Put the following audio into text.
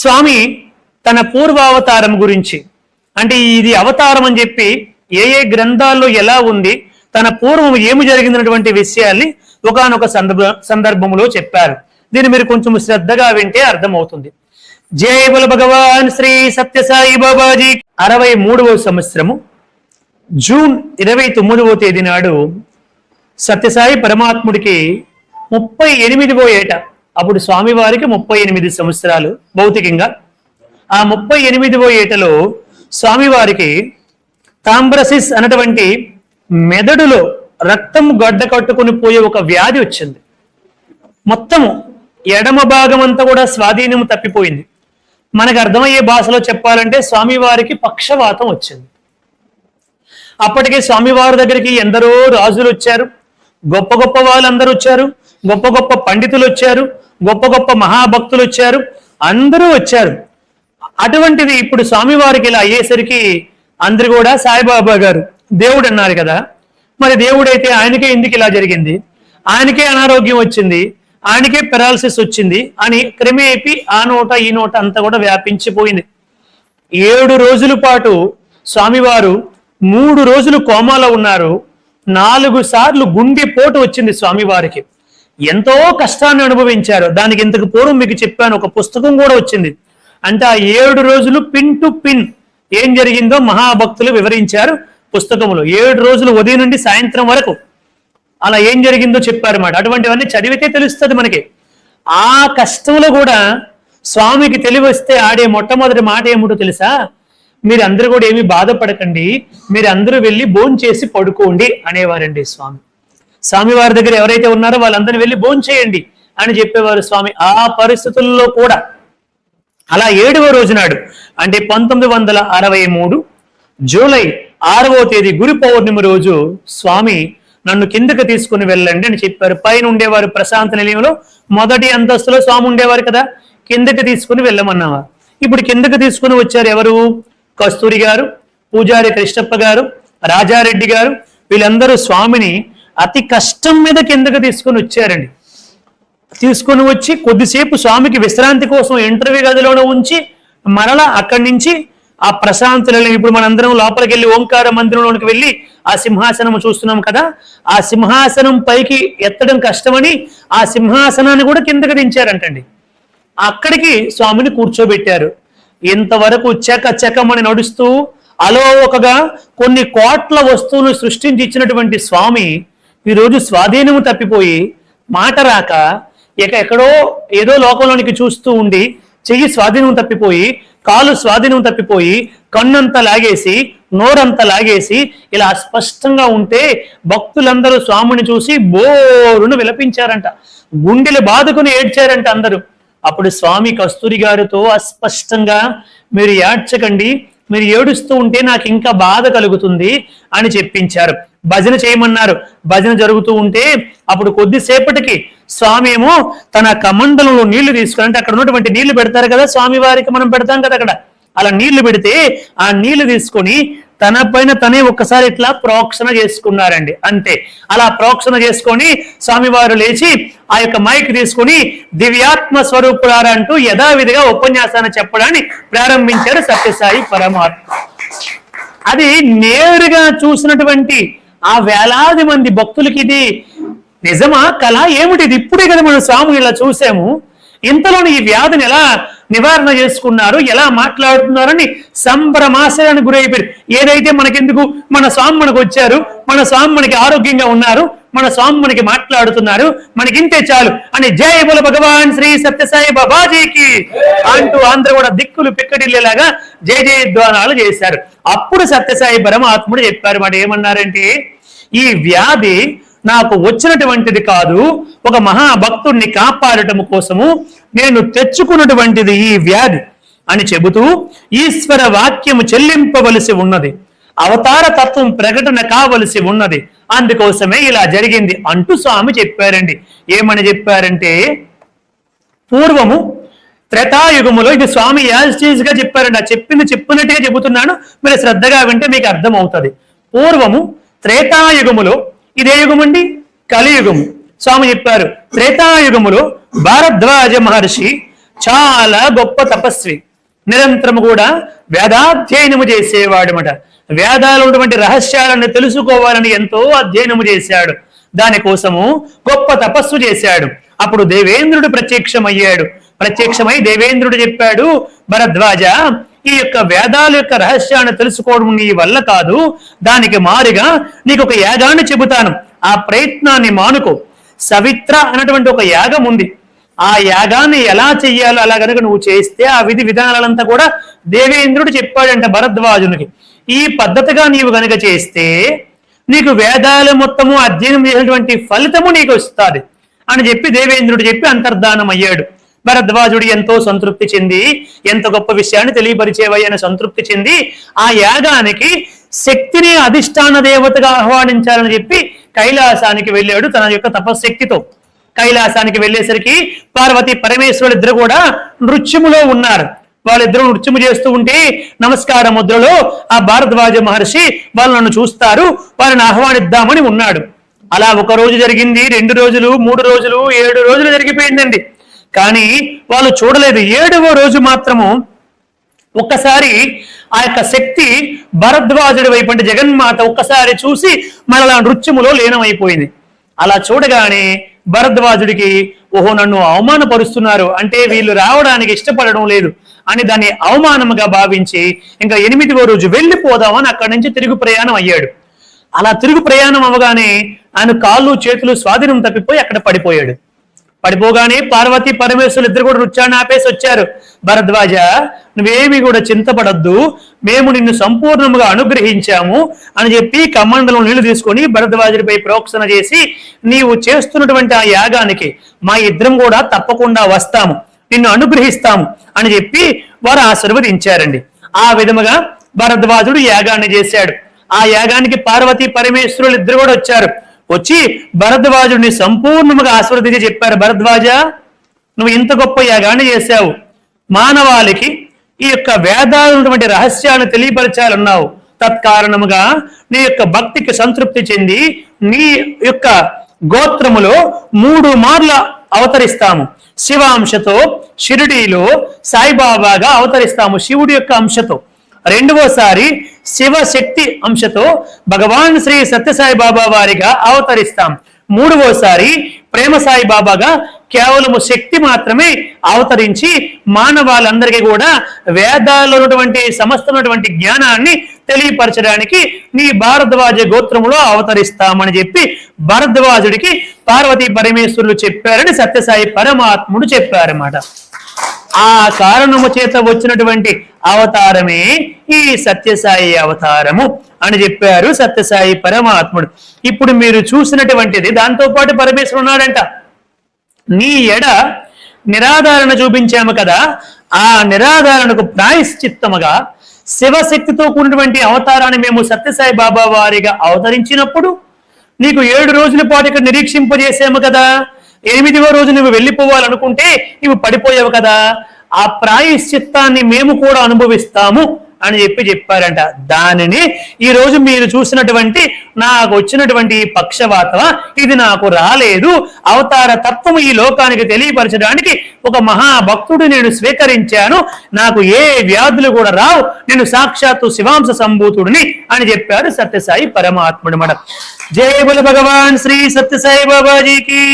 స్వామి తన పూర్వావతారం గురించి. అంటే ఇది అవతారం అని చెప్పి ఏ ఏ గ్రంథాల్లో ఎలా ఉంది తన పూర్వం ఏమి జరిగినటువంటి విషయాల్ని ఒకనొక సందర్భ సందర్భంలో చెప్పారు. దీన్ని మీరు కొంచెం శ్రద్ధగా వింటే అర్థమవుతుంది. జయ భగవాన్ శ్రీ సత్యసాయి బాబాజీ. అరవై మూడవ సంవత్సరము జూన్ ఇరవై తొమ్మిదవ తేదీ నాడు సత్యసాయి పరమాత్ముడికి ముప్పై ఎనిమిదివో ఏట అప్పుడు స్వామివారికి ముప్పై ఎనిమిది సంవత్సరాలు భౌతికంగా. ఆ ముప్పై ఎనిమిదివో ఏటలో స్వామివారికి తాంబ్రసిస్ అన్నటువంటి మెదడులో రక్తం గడ్డ కట్టుకుని పోయే ఒక వ్యాధి వచ్చింది. మొత్తము ఎడమ భాగం అంతా కూడా స్వాధీనం తప్పిపోయింది. మనకు అర్థమయ్యే భాషలో చెప్పాలంటే స్వామివారికి పక్షవాతం వచ్చింది. అప్పటికే స్వామివారి దగ్గరికి ఎందరో రాజులు వచ్చారు. గొప్ప గొప్ప వాళ్ళందరూ వచ్చారు. గొప్ప గొప్ప పండితులు వచ్చారు గొప్ప గొప్ప మహాభక్తులు వచ్చారు అందరూ వచ్చారు. అటువంటిది ఇప్పుడు స్వామివారికి ఇలా అయ్యేసరికి అందరు కూడా సాయిబాబా గారు దేవుడు అన్నారు కదా. మరి దేవుడైతే ఆయనకే ఎందుకు ఇలా జరిగింది? ఆయనకే అనారోగ్యం వచ్చింది ఆయనకే పెరాలసిస్ వచ్చింది అని క్రమేపి ఆ నోట ఈ నోట అంతా కూడా వ్యాపించిపోయింది. ఏడు రోజుల పాటు స్వామివారు మూడు రోజులు కోమాలో ఉన్నారు నాలుగు సార్లు గుండె పోటు వచ్చింది స్వామివారికి. ఎంతో కష్టాన్ని అనుభవించారు. దానికి ఇంతకు పూర్వం మీకు చెప్పాను ఒక పుస్తకం కూడా వచ్చింది. అంటే ఆ ఏడు రోజులు పిన్ టు పిన్ ఏం జరిగిందో మహాభక్తులు వివరించారు పుస్తకములో. ఏడు రోజులు ఉదయం నుండి సాయంత్రం వరకు అలా ఏం జరిగిందో చెప్పారన్నమాట అటువంటివన్నీ చదివితే తెలుస్తుంది మనకి. ఆ కష్టంలో కూడా స్వామికి తెలివస్తే ఆడే మొట్టమొదటి మాట ఏమిటో తెలుసా? మీరు అందరూ కూడా ఏమీ బాధపడకండి. మీరు అందరూ వెళ్ళి భోంచేసి పడుకోండి అనేవారండి స్వామి. స్వామి వారి దగ్గర ఎవరైతే ఉన్నారో వాళ్ళందరినీ వెళ్ళి భోంచేయండి అని చెప్పేవారు స్వామి. ఆ పరిస్థితుల్లో కూడా అలా ఏడవ రోజు నాడు అంటే పంతొమ్మిది వందల అరవై మూడు జూలై ఆరవ తేదీ గురు పౌర్ణమి రోజు స్వామి నన్ను కిందకి తీసుకుని వెళ్ళండి అని చెప్పారు. పైన ఉండేవారు ప్రశాంత నిలయంలో మొదటి అంతస్తులో స్వామి ఉండేవారు కదా కిందకి తీసుకుని వెళ్ళమన్నవారు ఇప్పుడు కిందకి తీసుకుని వచ్చారు ఎవరు? కస్తూరి గారు పూజారి కృష్ణప్ప గారు రాజారెడ్డి గారు వీళ్ళందరూ స్వామిని అతి కష్టం మీద కిందకి తీసుకొని వచ్చారండి. తీసుకొని వచ్చి కొద్దిసేపు స్వామికి విశ్రాంతి కోసం ఇంటర్వ్యూ గదిలోనే ఉంచి మరలా అక్కడి నుంచి ఆ ప్రశాంతులను ఇప్పుడు మనందరం లోపలికి వెళ్ళి ఓంకార మందిరంలోనికి వెళ్ళి ఆ సింహాసనం చూస్తున్నాం కదా. ఆ సింహాసనం పైకి ఎత్తడం కష్టమని ఆ సింహాసనాన్ని కూడా కిందకి దించారంటండి. అక్కడికి స్వామిని కూర్చోబెట్టారు. ఇంతవరకు చెక చెకమని నడుస్తూ అలోకగా కొన్ని కోట్ల వస్తువులు సృష్టించి ఇచ్చినటువంటి స్వామి ఈరోజు స్వాధీనము తప్పిపోయి మాట రాక ఇక ఎక్కడో ఏదో లోకంలోనికి చూస్తూ ఉండి చెయ్యి స్వాధీనం తప్పిపోయి కాలు స్వాధీనం తప్పిపోయి కన్నంతా లాగేసి నోరంతా లాగేసి ఇలా స్పష్టంగా ఉంటే భక్తులందరూ స్వామిని చూసి బోరును విలపించారంట. గుండెలు బాదుకుని ఏడ్చారంట అందరూ. అప్పుడు స్వామి కస్తూరి గారితో అస్పష్టంగా మీరు ఏడ్చకండి మీరు ఏడుస్తూ ఉంటే నాకు ఇంకా బాధ కలుగుతుంది అని చెప్పించారు. భజన చేయమన్నారు. భజన జరుగుతూ ఉంటే అప్పుడు కొద్దిసేపటికి స్వామి ఏమో తన కమండలంలో నీళ్ళు తీసుకుని అంటే అక్కడ ఉన్నటువంటి నీళ్ళు పెడతారు కదా స్వామి వారికి మనం పెడతాం కదా అక్కడ. అలా నీళ్ళు పెడితే ఆ నీళ్ళు తీసుకొని తన పైన తనే ఒక్కసారి ఇట్లా ప్రోక్షణ చేసుకున్నారండి. అంతే. అలా ప్రోక్షణ చేసుకొని స్వామివారు లేచి ఆ యొక్క మైక్ తీసుకొని దివ్యాత్మ స్వరూపురారంటూ యథావిధిగా ఉపన్యాసాన్ని చెప్పడాన్ని ప్రారంభించారు సత్యసాయి పరమాత్మ. అది నేరుగా చూసినటువంటి ఆ వేలాది మంది భక్తులకి ఇది నిజమా? కళ? ఏమిటిది? ఇప్పుడే కదా మనం స్వామి ఇలా చూసాము. ఇంతలోని ఈ వ్యాధిని ఎలా నివారణ చేసుకున్నారు? ఎలా మాట్లాడుతున్నారని సంభ్రమాశయానికి గురైపోయారు. ఏదైతే మనకెందుకు? మన స్వామి మనకు వచ్చారు. మన స్వామి మనకి ఆరోగ్యంగా ఉన్నారు. మన స్వామి మనకి మాట్లాడుతున్నారు. మనకి ఇంతే చాలు అని జయ బుల భగవాన్ శ్రీ సత్యసాయి బాబాజీకి అంటూ ఆంధ్ర కూడా దిక్కులు పిక్కడిల్లేలాగా జయ జయధ్వానాలు చేశారు. అప్పుడు సత్యసాయి పరమాత్ముడు చెప్పారు మాట ఏమన్నారంటే ఈ వ్యాధి నాకు వచ్చినటువంటిది కాదు. ఒక మహాభక్తుడిని కాపాడటం కోసము నేను తెచ్చుకున్నటువంటిది ఈ వ్యాధి అని చెబుతూ ఈశ్వర వాక్యము చెల్లింపవలసి ఉన్నది. అవతార తత్వం ప్రకటన కావలసి ఉన్నది. అందుకోసమే ఇలా జరిగింది అంటూ స్వామి చెప్పారండి. ఏమని చెప్పారంటే పూర్వము త్రేతాయుగములో ఇది స్వామి యాజ్గా చెప్పారండి. ఆ చెప్పింది చెప్పినట్టుగా చెబుతున్నాను. మీరు శ్రద్ధగా వింటే మీకు అర్థం అవుతుంది పూర్వము త్రేతాయుగములో ఇదే యుగం కలియుగము. స్వామి చెప్పారు త్రేతాయుగములో భారద్వాజ మహర్షి చాలా గొప్ప తపస్వి. నిరంతరము కూడా వేదాధ్యయనము చేసేవాడనమాట వేదాలు ఉన్నటువంటి రహస్యాలను తెలుసుకోవాలని ఎంతో అధ్యయనము చేశాడు. దానికోసము గొప్ప తపస్సు చేశాడు. అప్పుడు దేవేంద్రుడు ప్రత్యక్షమయ్యాడు. ప్రత్యక్షమై దేవేంద్రుడు చెప్పాడు భరద్వాజ ఈ యొక్క వేదాల యొక్క రహస్యాన్ని తెలుసుకోవడం నీ వల్ల కాదు. దానికి మారుగా నీకు ఒక యాగాన్ని చెబుతాను. ఆ ప్రయత్నాన్ని మానుకో. సవిత్ర అన్నటువంటి ఒక యాగం ఉంది. ఆ యాగాన్ని ఎలా చెయ్యాలో అలా కనుక నువ్వు చేస్తే ఆ విధి విధానాలంతా కూడా దేవేంద్రుడు చెప్పాడంట భరద్వాజునికి. ఈ పద్ధతిగా నీవు గనుక చేస్తే నీకు వేదాలు మొత్తము అధ్యయనం చేసినటువంటి ఫలితము నీకు వస్తుంది. అని చెప్పి దేవేంద్రుడు చెప్పి అంతర్ధానం అయ్యాడు భరద్వాజుడు ఎంతో సంతృప్తి చెంది ఎంత గొప్ప విషయాన్ని తెలియపరిచేవయ్యని సంతృప్తి చెంది ఆ యాగానికి శక్తిని అధిష్టాన దేవతగా ఆహ్వానించాలని చెప్పి కైలాసానికి వెళ్ళాడు తన యొక్క తపశక్తితో కైలాసానికి వెళ్ళేసరికి పార్వతి పరమేశ్వరులు ఇద్దరు కూడా నృత్యములో ఉన్నారు. వాళ్ళిద్దరూ నృత్యము చేస్తూ ఉంటే నమస్కార ముద్రలో ఆ భారద్వాజ మహర్షి వాళ్ళు నన్ను చూస్తారు వారిని ఆహ్వానిద్దామని ఉన్నాడు. అలా ఒక రోజు జరిగింది రెండు రోజులు మూడు రోజులు ఏడు రోజులు జరిగిపోయిందండి. కానీ వాళ్ళు చూడలేదు. ఏడవ రోజు మాత్రము ఒక్కసారి ఆ యొక్క శక్తి భరద్వాజుడి వైపు అంటే జగన్మాత ఒక్కసారి చూసి మరలా నృత్యములో లీనమైపోయింది. అలా చూడగానే భరద్వాజుడికి ఓహో నన్ను అవమానపరుస్తున్నారు. అంటే వీళ్ళు రావడానికి ఇష్టపడడం లేదు అని దాన్ని అవమానముగా భావించి ఇంకా ఎనిమిదవ రోజు వెళ్ళిపోదామని అక్కడి నుంచి తిరుగు ప్రయాణం అయ్యాడు. అలా తిరుగు ప్రయాణం అవగానే ఆయన కాళ్ళు చేతులు స్వాధీనం తప్పిపోయి అక్కడ పడిపోయాడు. పడిపోగానే పార్వతి పరమేశ్వరులు ఇద్దరు కూడా నృత్యాన్ని ఆపేసి వచ్చారు. భరద్వాజ నువ్వేమి కూడా చింతపడద్దు. మేము నిన్ను సంపూర్ణముగా అనుగ్రహించాము అని చెప్పి కమండలం నీళ్ళు తీసుకొని భరద్వాజుడిపై ప్రోక్షణ చేసి నీవు చేస్తున్నటువంటి ఆ యాగానికి మా ఇద్దరం కూడా తప్పకుండా వస్తాము. నిన్ను అనుగ్రహిస్తాము అని చెప్పి వారు ఆశీర్వదించారండి. ఆ విధముగా భరద్వాజుడు యాగాన్ని చేశాడు. ఆ యాగానికి పార్వతి పరమేశ్వరులు ఇద్దరు కూడా వచ్చారు. వచ్చి భరద్వాజుడిని సంపూర్ణముగా ఆశీర్వదించి చెప్పారు భరద్వాజ నువ్వు ఇంత గొప్ప యాగాన్ని చేశావు. మానవాళికి ఈ యొక్క వేదాలు ఉన్నటువంటి రహస్యాలను తెలియపరచాలన్నావు. తత్కారణముగా నీ యొక్క భక్తికి సంతృప్తి చెంది నీ యొక్క గోత్రములో మూడు మార్ల అవతరిస్తాము. శివ అంశతో షిరిడీలో సాయిబాబాగా అవతరిస్తాము శివుడి యొక్క అంశతో. రెండవసారి శివశక్తి అంశతో భగవాన్ శ్రీ సత్యసాయి బాబా వారిగా అవతరిస్తాం. మూడవసారి ప్రేమ సాయి బాబాగా కేవలము శక్తి మాత్రమే అవతరించి మానవాళ్ళందరికీ కూడా వేదాల్లో ఉన్నటువంటి సమస్తమైనటువంటి జ్ఞానాన్ని తెలియపరచడానికి నీ భారద్వాజ గోత్రములో అవతరిస్తామని చెప్పి భారద్వాజుడికి పార్వతీ పరమేశ్వరులు చెప్పారని సత్యసాయి పరమాత్ముడు చెప్పారన్నమాట. ఆ కారణము చేత వచ్చినటువంటి అవతారమే ఈ సత్యసాయి అవతారము అని చెప్పారు సత్యసాయి పరమాత్ముడు. ఇప్పుడు మీరు చూసినటువంటిది దాంతో పాటు పరమేశ్వరుడు ఉన్నాడంట. నీ ఎడ నిరాధారణ చూపించాము కదా ఆ నిరాధారణకు ప్రాయశ్చిత్తముగా శివశక్తితో కూడినటువంటి అవతారాన్ని మేము సత్యసాయి బాబా వారిగా అవతరించినప్పుడు నీకు ఏడు రోజుల పాటు ఇక్కడ నిరీక్షింపజేసాము కదా. ఎనిమిదవ రోజు నువ్వు వెళ్ళిపోవాలనుకుంటే నువ్వు పడిపోయావు కదా. ఆ ప్రాయశ్చిత్తాన్ని మేము కూడా అనుభవిస్తాము అని చెప్పి చెప్పారంట. దానిని ఈ రోజు మీరు చూసినటువంటి నాకు వచ్చినటువంటి ఈ పక్షవాతమ ఇది నాకు రాలేదు. అవతార తత్వము ఈ లోకానికి తెలియపరచడానికి ఒక మహాభక్తుడు నేను స్వీకరించాను. నాకు ఏ వ్యాధులు కూడా రావు. నేను సాక్షాత్తు శివాంశ సంభూతుడిని అని చెప్పారు సత్యసాయి పరమాత్ముడు. మన జయ బుల భగవాన్ శ్రీ సత్యసాయి బాబాజీకి.